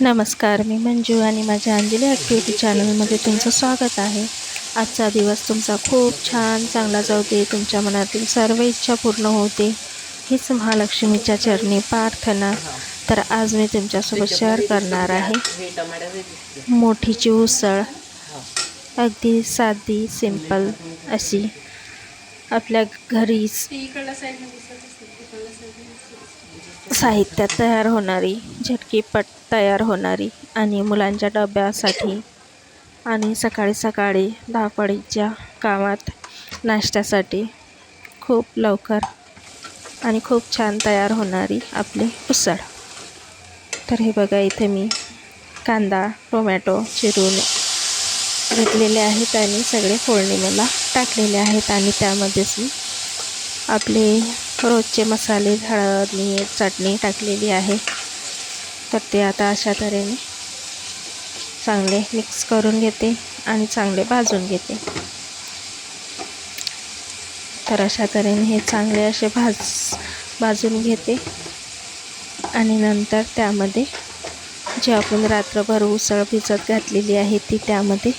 नमस्कार मी मंजू आणि माझ्या अंजली ॲक्टिव्हिटी चॅनलमध्ये तुमचं स्वागत आहे. आजचा दिवस तुमचा खूप छान चांगला जाऊ दे तुमच्या मनातील सर्व इच्छा पूर्ण होते. हीच महालक्ष्मीच्या चरणी प्रार्थना. तर आज मी तुमच्यासोबत शेअर करणार आहे. मोठीची उसळ. अगदी साधी सिंपल अशी. आपल्या घरीच साहित्यात तयार होणारी झटकीपट तयार होणारी आणि मुलांच्या डब्यासाठी आणि सकाळी सकाळी धावपळीच्या कामात नाश्त्यासाठी खूप लवकर आणि खूप छान तयार होणारी आपली उसळ. तर हे बघा इथे मी कांदा टोमॅटो चिरून घेतलेले आहेत आणि सगळे फोडणी मला टाकलेले आहेत आणि त्यामध्येच मी आपले रोजचे मसाले हळद मीठ चटणी टाकलेली आहे. तर ते आता अशा तऱ्हेने चांगले मिक्स करून घेते आणि चांगले भाजून घेते. तर अशा तऱ्हेने हे चांगले असे भाज भाजून घेते आणि नंतर त्यामध्ये जी आपण रात्रभर उसळ भिजत घातलेली आहे ती त्यामध्ये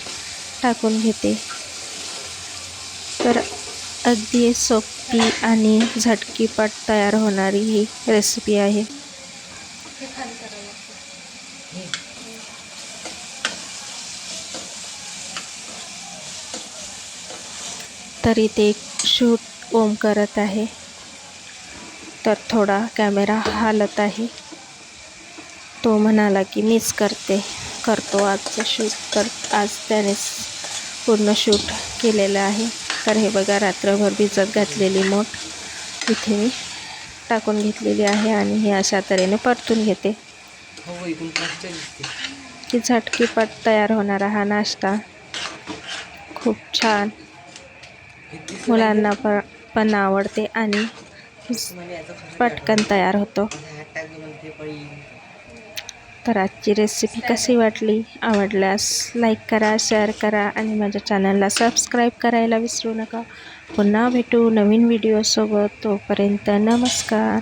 टाकून घेते. तर अगदी सोपी आणि झटकीपाट तयार होणारी ही रेसिपी आहे. तरी ते शूट ओम करत आहे. तर थोडा कॅमेरा हालत आहे. तो म्हणाला की मीच करते. करतो आजचं शूट. कर आज त्यानेच पूर्ण शूट केलेलं आहे. तर हे बघा रात्रभर भिजत घातलेली मोठ इथे मी टाकून घेतलेली आहे आणि हे अशा तऱ्हेने परतून घेते. की झटकीपट तयार होणारा हा नाश्ता खूप छान मुलांना प पण आवडते आणि पटकन तयार होतो. तर आजची रेसिपी कशी वाटली? आवडल्यास लाईक करा शेअर करा आणि माझ्या चॅनलला सबस्क्राईब करायला विसरू नका. पुन्हा भेटू नवीन व्हिडिओसोबत तोपर्यंत नमस्कार.